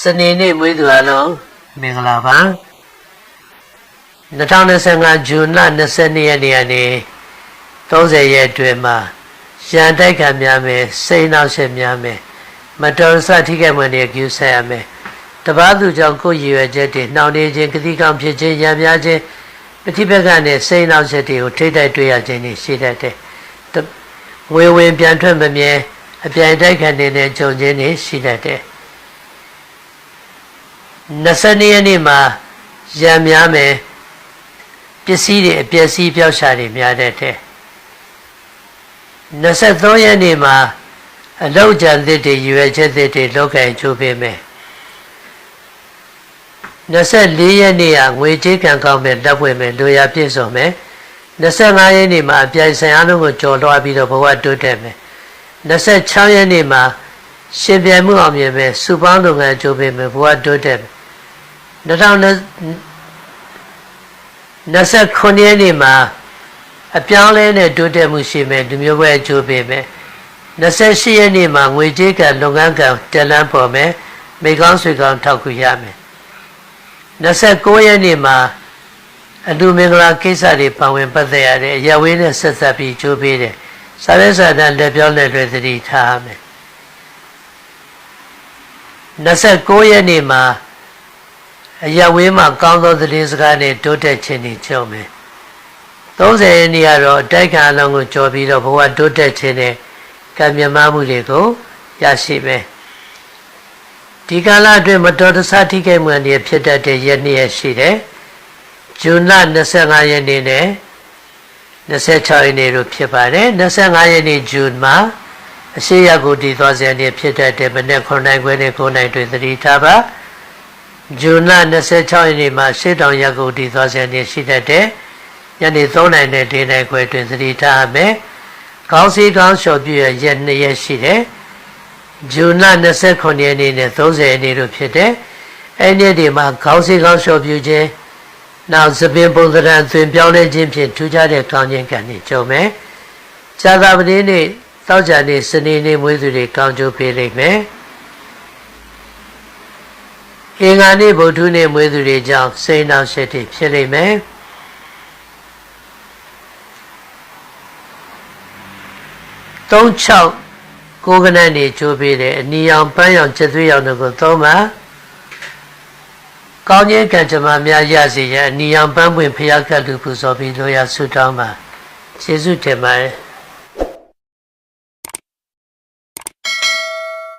စနေနေ့မွေးသူအလုံးမင်္ဂလာပါ2025ဇွန်လ22ရက်နေ့ကနေ30ရက်အတွင်းမှာရန်တိုက်ခံများမယ်စိတ်နှောက်ယှက်များမယ်မတော်ဆထိခိုက်မှန်တွေကျူးဆက်ရမယ်တပားသူကြောင့်ကိုယ်ရည်ရွယ်ချက်တွေနှောင့်နှေးခြင်းကတိကောင်ဖြစ်ခြင်းရံများခြင်းပฏิပက္ခနဲ့စိတ်နှောက်ယှက်တွေကိုထိတိုက်တွေ့ရခြင်းတွေရှိတတ်တယ် ငွေဝင်ပြန်ထွက်မမြဲအပြိုင်တိုက်ခံနေတဲ့ကြုံခြင်းတွေရှိတတ်တယ်22ရက်နေ့မှာရံများမယ်ပစ္စည်းတွေအပျက်စီးပြောက်ရှာတွေများတတ်တယ်23ရက်နေ့မှာအလောက်ကြံသစ်တွေရွယ်ချက်သစ်တွေလောက်ကင်ချိုးပေးမယ်24ရက်နေ့ကငွေကြေးကံကောင်းမယ်လက်ပွင့်မယ်လူရပြည့်စုံမယ် 25ရက်နေ့မှာအပြိုင်ဆိုင်အားလုံးကိုကြော်လွှားပြီးတော့ဘဝတိုးတက်မယ်26ရက်နေ့မှာရှင်ပြိုင်မှုအောင်မြင်မယ်စူပေါင်းလုပ်ငန်းချိုးပေးမယ်ဘဝတိုးတက်မယ်2029ရက်နေ့မှာအပြောင်းလဲနဲ့တိုးတက်မှုရှိမယ်လူမျိုးပဲအကျိုးပေးမယ်28ရက်နေ့မှာငွေကြေးကလုပ်ငန်းကတက်လန်းပေါ်မယ်မိကောင်းဆွေကောင်းထောက်ကူရမယ်29ရက်နေ့မှာ အလူမင်္ဂလာကိစ္စတွေပါဝင်ပတ်သက်ရတဲ့အရဝေးနဲ့ဆက်ဆက်ပြီးကျိုးပေးတယ်စာရဲစာတန်လက်ပြောလက်တွေသတိထားမယ်29ရက်နေ့မှာအရဝေးမှာကောင်းသောသတင်းစကားနဲ့တိုးတက်ခြင်းတွေကြုံမယ်30ရက်နေ့ကတော့အတိုက်ခံအလုံးကိုကြော်ပြီးတော့ဘဝတိုးတက်ခြင်းနဲ့ကံမြမမှုတွေကိုရရှိမယ်ဒီကာလအတွင်းမတော်တဆထိခိုက်မှုအနေဖြစ်တတ်တဲ့ရက်နေ့ရက်ရှိတယ် ဇွန်လ25ရက်နေ့နဲ့26ရက်နေ့တို့ဖြစ်ပါတယ်25ရက်နေ့ဇွန်မှာအရှိရကိုတည်သွားစေနေဖြစ်တတ်တဲ့မနေ့9နိုင်ခွဲနဲ့9နိုင်တွင်သတိထားပါဇွန်လ26ရက်နေ့မှာရှေ့တောင်ရက်ကိုတည်သွားစေနေရှိတတ်တဲ့ညနေ3နိုင်နဲ့4နိုင်ခွဲတွင်သတိထားရမယ်ကောင်းစီကောင်းလျှော်ပြည့်ရက်2ရက်ရှိတယ်ဇွန်လ29ရက်နေ့နဲ့30ရက်နေ့တို့ဖြစ်တယ်အဲ့ဒီဒီမှာကောင်းစီကောင်းလျှော်ပြည့်ခြင်း နောက်သပင်ပုံသဏ္ဍာန်သွင်ပြောင်းလဲခြင်းဖြင့်ထူးခြားတဲ့ကောင်းခြင်းကံနဲ့ကြုံမယ်ဇာတာပတိနေ့တောက်ကြနေ့စနေနေ့မွေးသူတွေကောင်းကျိုးပေးလိမ့်မယ်အင်္ဂါနေ့ဗုဒ္ဓနေ့မွေးသူတွေကြောင့်စိတ်နှောက်ရှက်တွေဖြစ်လိမ့်မယ်36ကိုကနတ်နေချိုးပေးတယ်အနီရောင်ပန်းရောင်ချက်သွေးရောင်တို့ကိုသုံးပါ ကောင်းခြင်းကံကြမ္မာများရစေရန်အနီရောင်ပန်းပွင့်ဖျားကတ်လူပူဇော်ပြီးလို့ရဆုတောင်းပါယေရှုတင်ပါတယ်